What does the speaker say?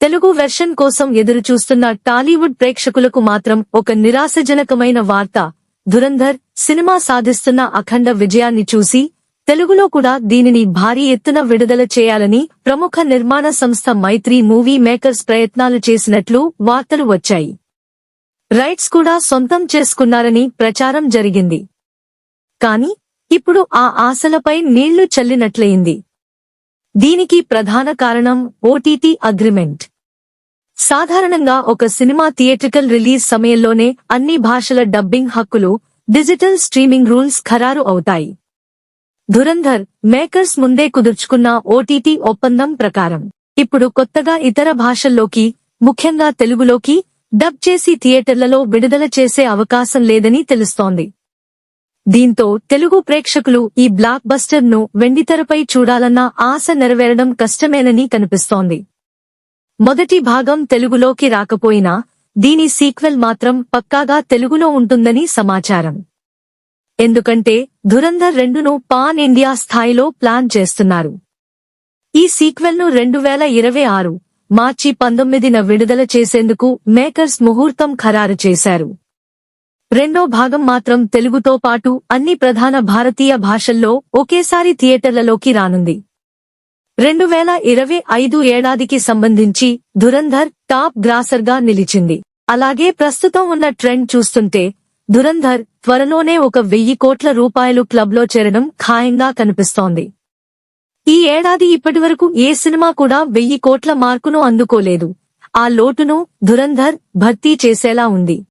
Telugu version కోసం ఎదురుచూస్తున్న టాలీవుడ్ ప్రేక్షకులకు మాత్రం ఒక నిరాశజనకమైన వార్త. ధురంధర్ సినిమా సాధిస్తున్న అఖండ విజయాన్ని చూసి తెలుగులో కూడా దీనిని భారీ ఎత్తున విడుదల చేయాలని ప్రముఖ నిర్మాణ సంస్థ మైత్రి మూవీ మేకర్స్ ప్రయత్నాలు చేసినట్లు వార్తలు వచ్చాయి. రైట్స్ కూడా సొంతం చేసుకున్నారని ప్రచారం జరిగింది. కాని ఇప్పుడు ఆ ఆశలపై నీళ్ళు చల్లినట్లయింది. దీనికి ప్రధాన కారణం ఓటీటీ అగ్రిమెంట్. సాధారణంగా ఒక సినిమా థియేట్రికల్ రిలీజ్ సమయంలోనే అన్ని భాషల డబ్బింగ్ హక్కులు డిజిటల్ స్ట్రీమింగ్ రూల్స్ ఖరారు అవుతాయి. ధురంధర్ మేకర్స్ ముందే కుదుర్చుకున్న ఓటీటీ ఒప్పందం ప్రకారం ఇప్పుడు కొత్తగా ఇతర భాషల్లోకి ముఖ్యంగా తెలుగులోకి డబ్ చేసి థియేటర్లలో విడుదల చేసే అవకాశం లేదని తెలుస్తోంది. దీంతో తెలుగు ప్రేక్షకులు ఈ బ్లాక్ బస్టర్ను వెండితెరపై చూడాలన్న ఆశ నెరవేరడం కష్టమేనని కనిపిస్తోంది. మొదటి భాగం తెలుగులోకి రాకపోయినా దీని సీక్వెల్ మాత్రం పక్కాగా తెలుగులో ఉంటుందని సమాచారం. ఎందుకంటే ధురంధర్ రెండును పాన్ ఇండియా స్థాయిలో ప్లాన్ చేస్తున్నారు. ఈ సీక్వెల్ను రెండు వేల ఇరవై ఆరు మార్చి పంతొమ్మిదిన విడుదల చేసేందుకు మేకర్స్ ముహూర్తం ఖరారు చేశారు. రెండో భాగం మాత్రం తెలుగుతో పాటు అన్ని ప్రధాన భారతీయ భాషల్లో ఒకేసారి థియేటర్లలోకి రానుంది. రెండు వేల ఇరవై ఐదు ఏడాదికి సంబంధించి ధురంధర్ టాప్ గ్రాసర్గా నిలిచింది. అలాగే ప్రస్తుతం ఉన్న ట్రెండ్ చూస్తుంటే ధురంధర్ త్వరలోనే ఒక వెయ్యి కోట్ల రూపాయలు క్లబ్లో చేరడం ఖాయంగా కనిపిస్తోంది. ఈ ఏడాది ఇప్పటివరకు ఏ సినిమా కూడా వెయ్యి కోట్ల మార్కును అందుకోలేదు. ఆ లోటును ధురంధర్ భర్తీ చేసేలా ఉంది.